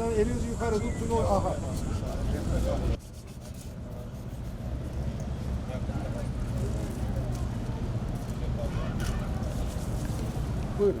Şuradan elinizi yukarı tutun. Aha. Buyurun.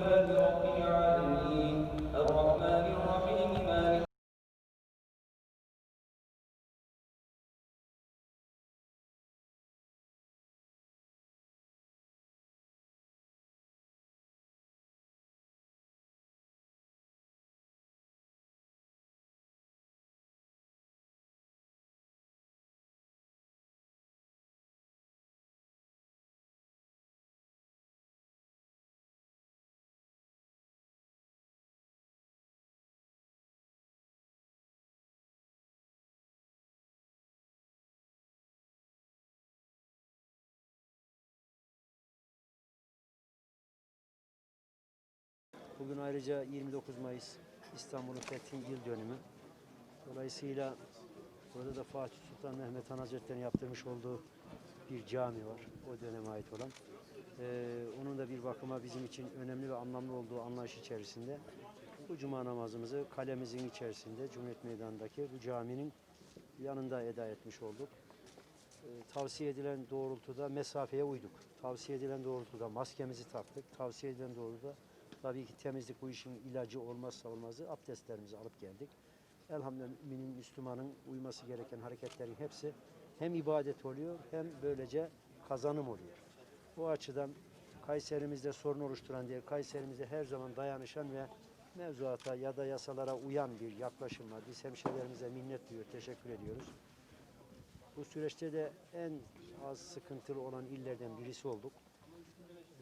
the Bugün ayrıca 29 Mayıs İstanbul'un fethinin yıl dönümü. Dolayısıyla burada da Fatih Sultan Mehmet Han Hazretleri'nin yaptırmış olduğu bir cami var. O döneme ait olan. Ee, onun da bir bakıma bizim için önemli ve anlamlı olduğu anlayış içerisinde bu cuma namazımızı kalemizin içerisinde Cumhuriyet Meydanı'ndaki bu caminin yanında eda etmiş olduk. Ee, tavsiye edilen doğrultuda mesafeye uyduk. Tavsiye edilen doğrultuda maskemizi taktık. Tavsiye edilen doğrultuda tabii ki temizlik bu işin ilacı olmazsa olmazı abdestlerimizi alıp geldik. Elhamdülillah müminin, Müslümanın uyması gereken hareketlerin hepsi hem ibadet oluyor hem böylece kazanım oluyor. Bu açıdan Kayserimizde sorun oluşturan değil, Kayserimizde her zaman dayanışan ve mevzuata ya da yasalara uyan bir yaklaşım var. Biz hemşehrilerimize minnet duyuyor, teşekkür ediyoruz. Bu süreçte de en az sıkıntılı olan illerden birisi olduk.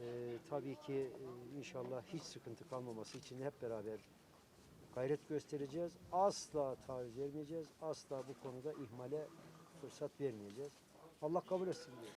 Ee, tabii ki e, inşallah hiç sıkıntı kalmaması için hep beraber gayret göstereceğiz. Asla taviz vermeyeceğiz. Asla bu konuda ihmale fırsat vermeyeceğiz. Allah kabul etsin diyor.